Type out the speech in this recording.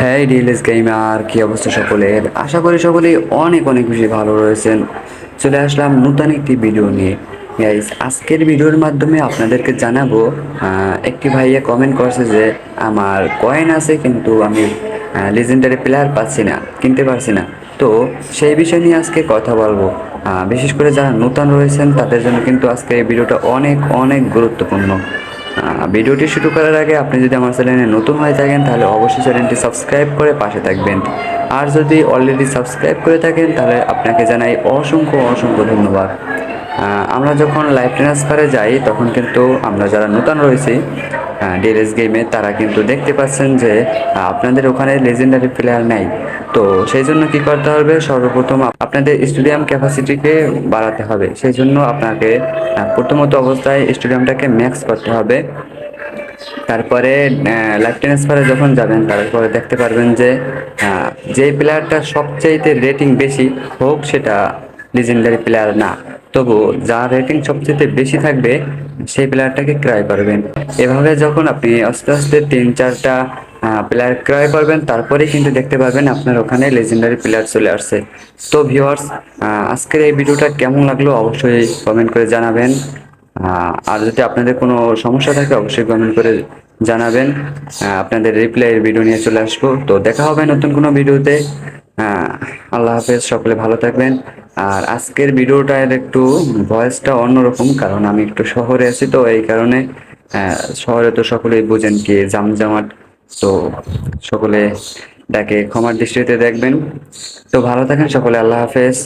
হ্যাঁ DLS gamer কি অবস্থা সকলের? আশা করি সকলেই অনেক অনেক বেশি ভালো রয়েছেন। চলে আসলাম নতুন একটি ভিডিও নিয়ে। গাইস আজকের ভিডিওর মাধ্যমে আপনাদেরকে জানাব একটি ভাইয়া কমেন্ট করছে যে, আমার কয়েন আছে কিন্তু আমি লিজেন্ডারি প্লেয়ার পাচ্ছি না, কিনতে পারছি না। তো সেই বিষয় নিয়ে আজকে কথা বলব। বিশেষ করে যারা নতুন রয়েছেন, তাদের জন্য কিন্তু আজকে এই ভিডিওটা অনেক অনেক গুরুত্বপূর্ণ। ভিডিওটি শুরু করার আগে আপনি যদি আমার চ্যানেলে নতুন হয়ে থাকেন, তাহলে অবশ্যই চ্যানেলটি সাবস্ক্রাইব করে পাশে থাকবেন। আর যদি অলরেডি সাবস্ক্রাইব করে থাকেন, তাহলে আপনাকে জানাই অসংখ্য অসংখ্য ধন্যবাদ। আমরা যখন লাইভ ট্রান্সফারে যাই, তখন কিন্তু আমরা যারা নতুন রয়েছি ডিএলএস গেমে তারা কিন্তু দেখতে পাচ্ছেন যে আপনাদের ওখানে লেজেন্ডারি প্লেয়ার নেই। তো সেই জন্য কি করতে হবে? সর্বপ্রথম আপনাদের স্টেডিয়াম ক্যাপাসিটিকে বাড়াতে হবে। সেই জন্য আপনাকে প্রথমত অবস্থায় স্টেডিয়ামটাকে ম্যাক্স করতে হবে। তারপরে লাইফ ট্রান্সফারে যখন যাবেন, তারপরে দেখতে পারবেন যে যে প্লেয়ারটা সবচাইতে রেটিং বেশি হোক, সেটা লিজেন্ডারি প্লেয়ার না। তবু যার রেটিং সবচেয়ে বেশি থাকবে, সেই প্লেয়ারটাকে ক্রয় করবেন। এভাবে যখন আপনি আস্তে আস্তে তিন, চারটা প্লেয়ার ক্রয় করবেন তারপরে কিন্তু দেখতে পাবেন আপনার ওখানে লেজেন্ডারি প্লেয়ার চলে আসছে। তো ভিউয়ার্স আজকের এই ভিডিওটা কেমন লাগল অবশ্যই কমেন্ট করে জানাবেন। আর যদি আপনাদের কোনো সমস্যা থাকে, অবশ্যই কমেন্ট করে জানাবেন। আপনাদের রিপ্লাইয়ের ভিডিও নিয়ে চলে আসব। তো দেখা হবে নতুন কোনো ভিডিওতে। আল্লাহ হাফেজ, সকলে ভালো থাকবেন। আর আজকের ভিডিওটার একটু ভয়েসটা অন্যরকম, কারণ আমি একটু শহরে আছি তো, এই কারণে শহরে তো সকলেই বোঝেন কি জামজামাট, তো সকলে ডাকে ক্ষমার দৃষ্টিতে দেখবেন। তো ভালো থাকেন সকলে, আল্লাহ হাফেজ।